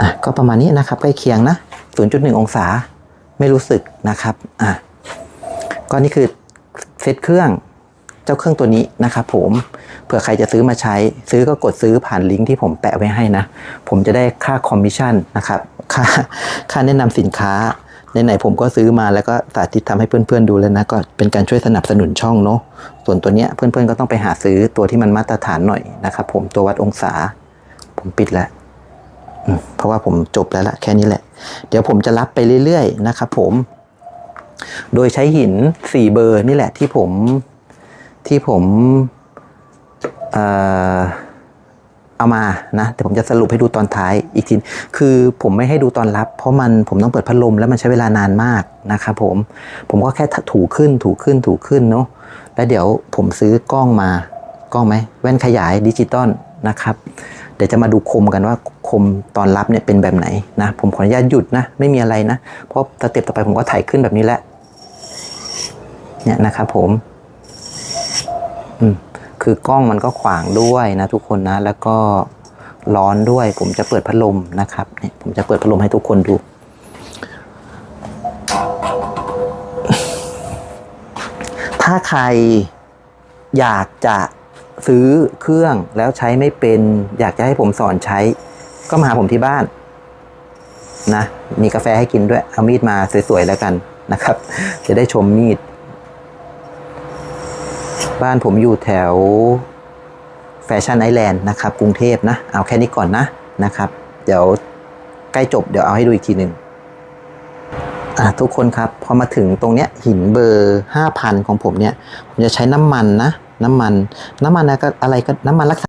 อะก็ประมาณนี้นะครับใกล้เคียงนะ 0.1 องศาไม่รู้สึกนะครับอะก็นี่คือเซตเครื่องเจ้าเครื่องตัวนี้นะครับผมเผื่อใครจะซื้อมาใช้ซื้อก็กดซื้อผ่านลิงก์ที่ผมแปะไว้ให้นะ ผมจะได้ค่าคอมมิชชั่นนะครับค่าค่าแนะนำสินค้าไหนๆผมก็ซื้อมาแล้วก็สาธิตทำให้เพื่อนๆดูแล้วนะก็เป็นการช่วยสนับสนุนช่องเนาะส่วนตัวเนี้ยเพื่อนๆก็ต้องไปหาซื้อตัวที่มันมาตรฐานหน่อยนะครับผมตัววัดองศา ผมปิดแล้ว เพราะว่าผมจบแล้วละแค่นี้แหละ เดี๋ยวผมจะรับไปเรื่อยๆนะครับผม โดยใช้หินสี่เบอร์นี่แหละที่ผมที่ผมเอ่อเอามานะแต่ผมจะสรุปให้ดูตอนท้ายอีกทีคือผมไม่ให้ดูตอนรับ เพราะมันผมต้องเปิดพัดลมแล้วมันใช้เวลานานมากนะครับผมผมก็แค่ถูขึ้นถูขึ้นถูขึ้นเนาะแล้วเดี๋ยวผมซื้อกล้องมากล้องไหมแว่นขยายดิจิตอลนะครับ เดี๋ยวจะมาดูคมกันว่า คมตอนรับเนี่ยเป็นแบบไหนนะ ผมขออนุญาตหยุดนะ ไม่มีอะไรนะ เพราะสเต็ปต่อไปผมก็ถ่ายขึ้นแบบนี้แหละเนี่ยนะครับผมอืมคือกล้องมันก็ขวางด้วยนะทุกคนนะ แล้วก็ร้อนด้วย ผมจะเปิดพัดลมนะครับเนี่ยผมจะเปิดพัดลมให้ทุกคนดูถ้าใครอยากจะซื้อเครื่องแล้วใช้ไม่เป็น อยากจะให้ผมสอนใช้ ก็มาหาผมที่บ้านนะ มีกาแฟให้กินด้วย เอามีดมาสวยๆแล้วกันนะครับ จะได้ชมมีด บ้านผมอยู่แถวแฟชั่นไอแลนด์นะครับ กรุงเทพนะ เอาแค่นี้ก่อนนะนะครับ เดี๋ยวใกล้จบเดี๋ยวเอาให้ดูอีกทีหนึ่งอะทุกคนครับ พอมาถึงตรงเนี้ยหินเบอร์ห้าพันของผมเนี่ย ผมจะใช้น้ำมันนะ น้ำมัน น้ำมันอะไรก็อะไรก็น้ำมันรักษา